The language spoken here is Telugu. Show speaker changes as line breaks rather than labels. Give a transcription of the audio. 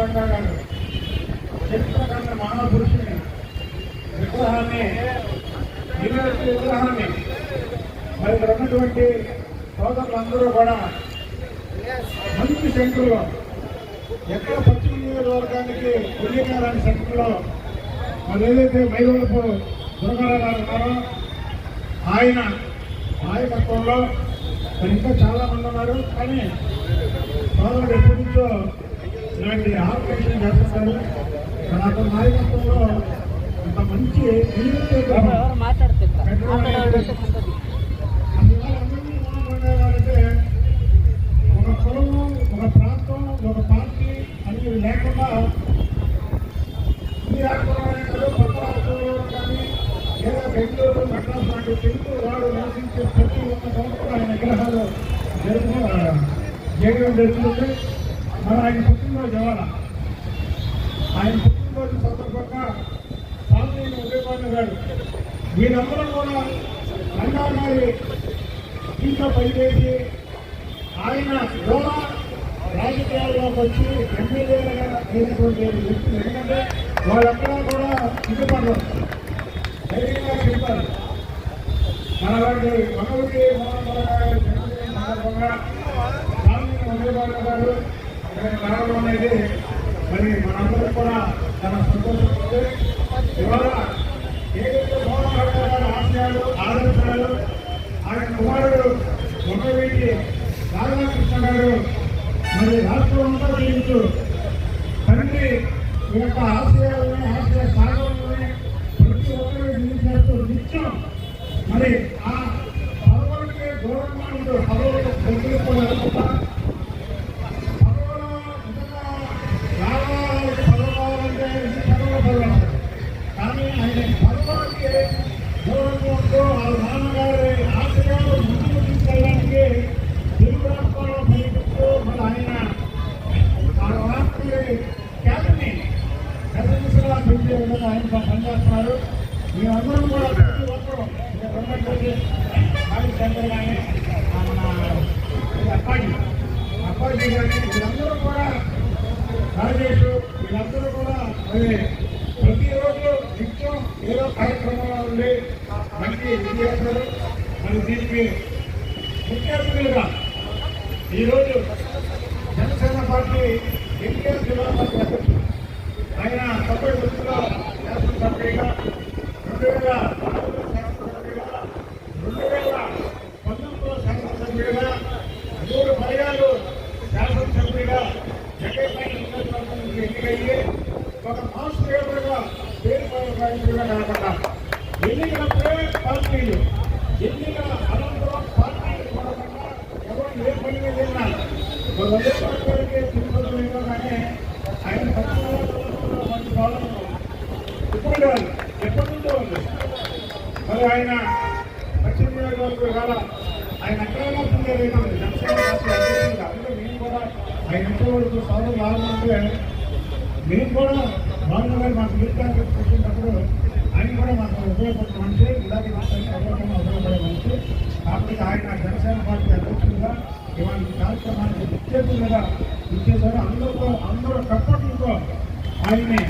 రంగా గారు చరిత్ర మానవ పురుషుని విగ్రహాన్ని యూనివర్సిటీ విగ్రహాన్ని మరి ఇక్కడ ఉన్నటువంటి సోదరులందరూ కూడా మంచి శంకులు ఎక్కడ పశ్చిమ నియోజకవర్గానికి వెళ్ళినారని శంకుల్లో మరి ఏదైతే మైదవలపు దుర్గారావు గారు ఉన్నారో ఆయన నాయకత్వంలో మరి ఇంకా చాలామంది ఉన్నారు కానీ సోదరుడు ఎప్పటి నుంచో ఇలాంటి ఆపరేషన్ చేస్తున్నారు. మరి అతని నాయకత్వంలో ఇంత మంచి ఒక కులము ఒక ప్రాంతం ఒక పార్టీ అనేది లేకుండా ఈ రాష్ట్రంలోనే కాదు పక్క రాష్ట్రంలో కానీ లేదా బెంగళూరు మద్రాసు లాంటి తెలుగు వాడు నివసించే ప్రతి ఒక్క సంవత్సరం ఆయన విగ్రహాలు జరుపు చేయడం జరుగుతుంది మరి ఆయన పుట్టినరోజు ఇవాళ ఆయన పుట్టినరోజు సందర్భంగా సామాన్య ఉదయపాండ గారు వీరందరూ కూడా అన్నా గారి ఇంట్లో పనిచేసి ఆయన కూడా రాజకీయాల్లోకి వచ్చి ఎమ్మెల్యేలుగా అయినటువంటి వ్యక్తులు ఎందుకంటే వాళ్ళందరూ కూడా ఇష్టపడరు ధైర్యంగా చెప్తారు. మన మనవుడి మోహన్ గారు జన్మదిన సందర్భంగా సామాన్య ఉదయపాండ గారు రావడం అనేది మరి మనందరూ కూడా చాలా సంతోషం ఉంది ఇవాళ ఏదైతే మోహన్ గారి ఆశయాలు ఆదర్శాలు ఆయన కుమారుడు మొన్నవీటి రాధాకృష్ణ గారు మరి రాష్ట్రం అంతా జీవిస్తూ తండ్రి యొక్క ఆశయాలని ఆశయ సాధనలని ప్రతి ఒక్కరు జీవించేస్తూ నిత్యం మరి ఆ పదవులకి దూరంగా పదవులకు కూడా పెద్దదిశగా విధంగా ఆయన పనిచేస్తున్నారు మేమందరం కూడా ప్రతి ఒక్కరూ ఇక్కడ ఉన్నటువంటి మాజీ కానీ మన అప్పాజీ అప్పాజీ కానీ వీళ్ళందరూ కూడా రాజేష్ వీళ్ళందరూ కూడా మరి ప్రతిరోజు నిత్యం ఏదో కార్యక్రమంలో ఉండి మంచి విద్యార్థులు మరి దీనికి ముఖ్య అతిథులుగా ఈరోజు జనసేన పార్టీ ఎన్టీఆర్ జిల్లా పార్టీ అధ్యక్షుడు ఆయన తొంభై తొమ్మిదిలో శాసనసభ్యుడిగా రెండు వేల నాలుగులో శాసనసభ్యుడిగా రెండు వేల పంతొమ్మిదిలో శాసనసభ్యుడిగా మూడు పర్యాలు శాసనసభ్యుడిగా జగన్మోహన్ ఎన్నికయ్యి ఒక మాస్ లీడర్గా పేరు ప్రయోగాయుడిగా నిలబడ్డారు ఎన్నికలప్పుడే పార్టీలు ఎన్నికల అనంతరం పార్టీలు చూడకుండా ఎవరు ఏ పని మీద కానీ ఆయన పక్షంలో మంచి పాలన ఇప్పుడు ఎప్పటి నుంచో ఉంది మరి ఆయన పశ్చిమ నియోజకవర్గం ఆయన అక్రమంగా పొందేది జనసేన పార్టీ అధ్యక్షులుగా మేము కూడా ఆయన ఇంట్లో సోదరులు ఆడుతుంటే మేము కూడా బాబు గారు మాకు యూత్ పెట్టినప్పుడు ఆయన కూడా మాకు ఉపయోగపడే మనిషి ఇలాగే సర్వకంగా ఉపయోగపడే మనిషి కాబట్టి ఆయన జనసేన పార్టీ అధ్యక్షులుగా ఇవాళ కార్యక్రమానికి విచ్చేతులుగా ఇచ్చేసారు అందరితో అందరూ కప్పట్లతో ఆయన్ని